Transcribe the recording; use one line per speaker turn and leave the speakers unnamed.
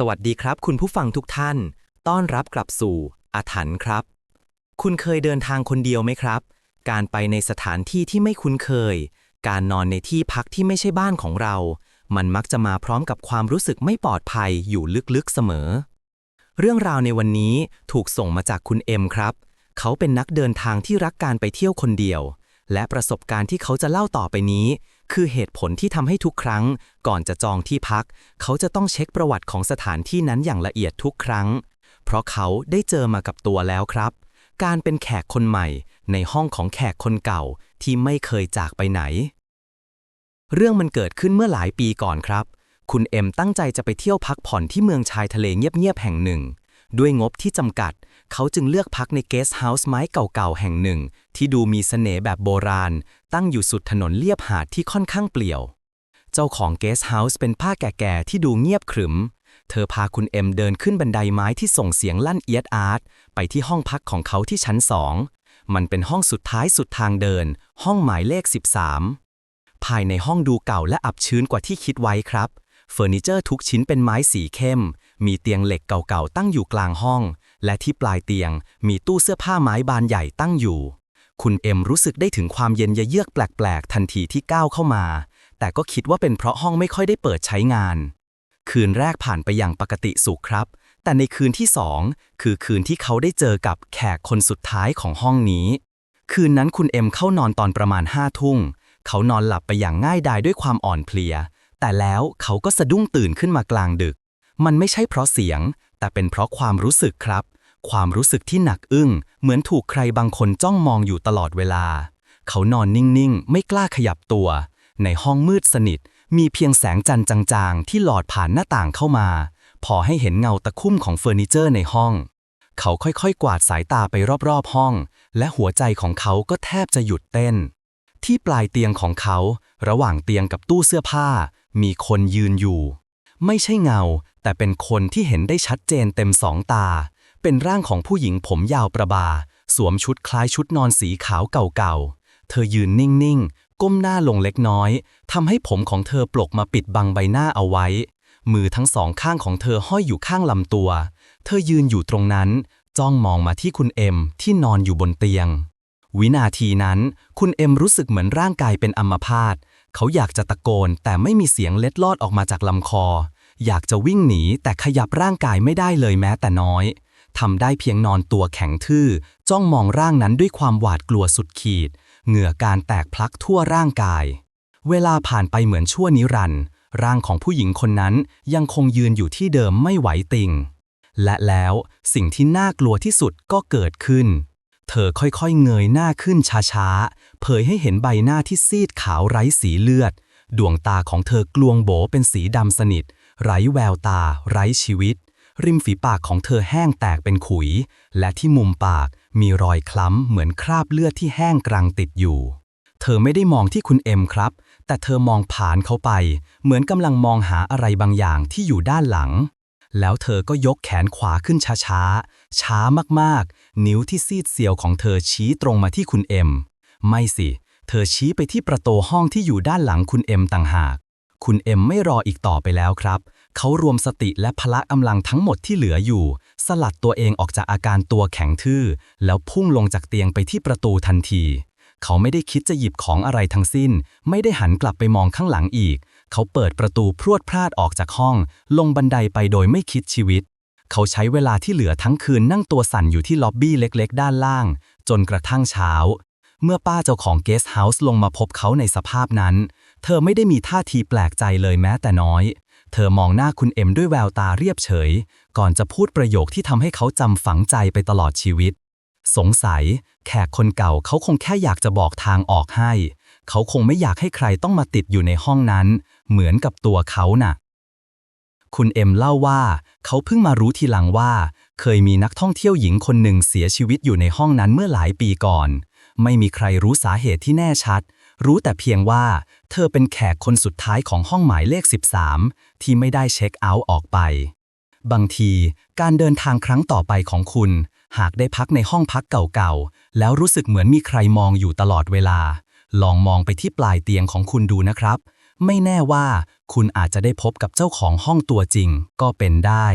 สวัสดีครับ คุณผู้ฟังทุกท่าน ต้อนรับกลับสู่อาถรรพ์ครับ คุณเคยเดินทางคนเดียวไหมครับ การไปในสถานที่ที่ไม่คุ้นเคย การนอนในที่พักที่ไม่ใช่บ้านของเรา มันมักจะมาพร้อมกับความรู้สึกไม่ปลอดภัยอยู่ลึกๆเสมอ เรื่องราวในวันนี้ถูกส่งมาจากคุณเอ็มครับ เขาเป็นนักเดินทางที่รักการไปเที่ยวคนเดียว และประสบการณ์ที่เขาจะเล่าต่อไปนี้ คือเหตุผลที่ทำให้ทุกครั้ง ก่อนจะจองที่พัก เขาจะต้องเช็คประวัติของสถานที่นั้นอย่างละเอียดทุกครั้ง เพราะเขาได้เจอมากับตัวแล้วครับ การเป็นแขกคนใหม่ ในห้องของแขกคนเก่าที่ไม่เคยจากไปไหน เรื่องมันเกิดขึ้นเมื่อหลายปีก่อนครับ คุณเอ็มตั้งใจจะไปเที่ยวพักผ่อนที่เมืองชายทะเลเงียบๆแห่งหนึ่ง ด้วยงบที่จำกัด เขาจึงเลือกพักในเกสต์เฮาส์ไม้เก่าๆ แห่งหนึ่ง ที่ดูมีเสน่ห์แบบโบราณ ตั้งอยู่สุดถนนเลียบหาดที่ค่อนข้างเปลี่ยว เจ้าของเกสต์เฮาส์เป็นผ้าแก่ๆ ที่ดูเงียบขรึม เธอพาคุณเอ็มเดินขึ้นบันไดไม้ที่ส่งเสียงลั่นเอียดอาร์ตไปที่ห้องพักของเขาที่ชั้นสองมันเป็นห้องสุดท้ายสุดทางเดิน ห้องหมายเลข 13 ภายในห้องดูเก่าและอับชื้นกว่าที่คิดไว้ครับเฟอร์นิเจอร์ทุกชิ้นเป็นไม้สีเข้ม มีเตียงเหล็กเก่าๆ ตั้งอยู่กลางห้อง และที่ปลายเตียงมีตู้เสื้อผ้าไม้บานใหญ่ตั้งอยู่ คุณเอ็มรู้สึกได้ถึงความเย็นยะเยือกแปลกๆ ทันทีที่ก้าวเข้ามา แต่ก็คิดว่าเป็นเพราะห้องไม่ค่อยได้เปิดใช้งาน คืนแรกผ่านไปอย่างปกติสุขครับ แต่ในคืนที่สองคือคืนที่เขาได้เจอกับแขกคนสุดท้ายของห้องนี้ คืนนั้นคุณเอ็มเข้านอนตอนประมาณห้าทุ่งเขานอนหลับไปอย่างง่ายดายด้วยความอ่อนเพลีย แต่แล้วเขาก็สะดุ้งตื่นขึ้นมากลางดึก มันไม่ใช่เพราะเสียง แต่เป็นเพราะความรู้สึกครับ ความรู้สึกที่หนักอึ้ง เหมือนถูกใครบางคนจ้องมองอยู่ตลอดเวลา เขานอนนิ่งๆ ไม่กล้าขยับตัว ในห้องมืดสนิท มีเพียงแสงจันทร์จางๆ ที่หลอดผ่านหน้าต่างเข้ามา พอให้เห็นเงาตะคุ่มของเฟอร์นิเจอร์ในห้อง เขาค่อยๆ กวาดสายตาไปรอบๆห้อง และหัวใจของเขาก็แทบจะหยุดเต้น ที่ปลายเตียงของเขา ระหว่างเตียงกับตู้เสื้อผ้า มีคนยืนอยู่ ไม่ใช่เงา แต่เป็นคนที่เห็นได้ชัดเจนเต็มสองตา เป็นร่างของผู้หญิงผมยาวประบา สวมชุดคล้ายชุดนอนสีขาวเก่าๆ เธอยืนนิ่งๆ ก้มหน้าลงเล็กน้อยทำให้ผมของเธอปลกมาปิดบังใบหน้าเอาไว้ มือทั้งสองข้างของเธอห้อยอยู่ข้างลำตัว เธอยืนอยู่ตรงนั้น จ้องมองมาที่คุณเอ็มที่นอนอยู่บนเตียง วินาทีนั้น คุณเอ็มรู้สึกเหมือนร่างกายเป็นอัมพาตเขาอยากจะตะโกนแต่ไม่มีเสียงเล็ดลอดออกมาจากลำคอ อยากจะวิ่งหนีแต่ขยับร่างกายไม่ได้เลยแม้แต่น้อย ทำได้เพียงนอนตัวแข็งทื่อ จ้องมองร่างนั้นด้วยความหวาดกลัวสุดขีด เหงื่อการแตกพลักทั่วร่างกาย เวลาผ่านไปเหมือนชั่วนิรันดร์ร่างของผู้หญิงคนนั้นยังคงยืนอยู่ที่เดิมไม่ไหวติง และแล้วสิ่งที่น่ากลัวที่สุดก็เกิดขึ้น เธอค่อยๆเงยหน้าขึ้นช้าๆ เผยให้เห็นใบหน้าที่ซีดขาวไร้สีเลือด ดวงตาของเธอกลวงโบเป็นสีดำสนิท ไร้แววตา ไร้ชีวิต ริมฝีปากของเธอแห้งแตกเป็นขุย และที่มุมปากมีรอยคล้ำเหมือนคราบเลือดที่แห้งกรังติดอยู่ เธอไม่ได้มองที่คุณเอ็มครับ แต่เธอมองผ่านเขาไป เหมือนกำลังมองหาอะไรบางอย่างที่อยู่ด้านหลัง แล้วเธอก็ยกแขนขวาขึ้นช้าๆ ช้ามากๆ นิ้วที่ซีดเซียวของเธอชี้ตรงมาที่คุณเอ็ม ไม่สิ เธอชี้ไปที่ประตูห้องที่อยู่ด้านหลังคุณเอ็มต่างหาก คุณเอ็มไม่รออีกต่อไปแล้วครับ เขารวมสติและพละกำลังทั้งหมดที่เหลืออยู่ สลัดตัวเองออกจากอาการตัวแข็งทื่อ แล้วพุ่งลงจากเตียงไปที่ประตูทันที เขาไม่ได้คิดจะหยิบของอะไรทั้งสิ้น ไม่ได้หันกลับไปมองข้างหลังอีก เขาเปิดประตูพรวดพลาดออกจากห้อง ลงบันไดไปโดยไม่คิดชีวิต เขาใช้เวลาที่เหลือทั้งคืนนั่งตัวสั่นอยู่ที่ล็อบบี้เล็กๆ ด้านล่าง จนกระทั่งเช้า เมื่อป้าเจ้าของเกสต์เฮาส์ลงมาพบเขาในสภาพนั้น เธอไม่ได้มีท่าทีแปลกใจเลยแม้แต่น้อย เธอมองหน้าคุณเอ็มด้วยแววตาเรียบเฉย ก่อนจะพูดประโยคที่ทำให้เขาจำฝังใจไปตลอดชีวิต สงสัย แขกคนเก่าเขาคงแค่อยากจะบอกทางออกให้ เขาคงไม่อยากให้ใครต้องมาติดอยู่ในห้องนั้น เหมือนกับตัวเขาน่ะ คุณเอ็มเล่าว่า เขาเพิ่งมารู้ทีหลังว่า เคยมีนักท่องเที่ยวหญิงคนหนึ่งเสียชีวิตอยู่ในห้องนั้นเมื่อหลายปีก่อน ไม่มีใครรู้สาเหตุที่แน่ชัด รู้แต่เพียงว่า เธอเป็นแขกคนสุดท้ายของห้องหมายเลข 13 ที่ไม่ได้เช็คเอาท์ออกไป บางทีการเดินทางครั้งต่อไปของคุณ หากได้พักในห้องพักเก่าๆ แล้วรู้สึกเหมือนมีใครมองอยู่ตลอดเวลา ลองมองไปที่ปลายเตียงของคุณดูนะครับ ไม่แน่ว่า
คุณอาจจะได้พบกับเจ้าของห้องตัวจริงก็เป็นได้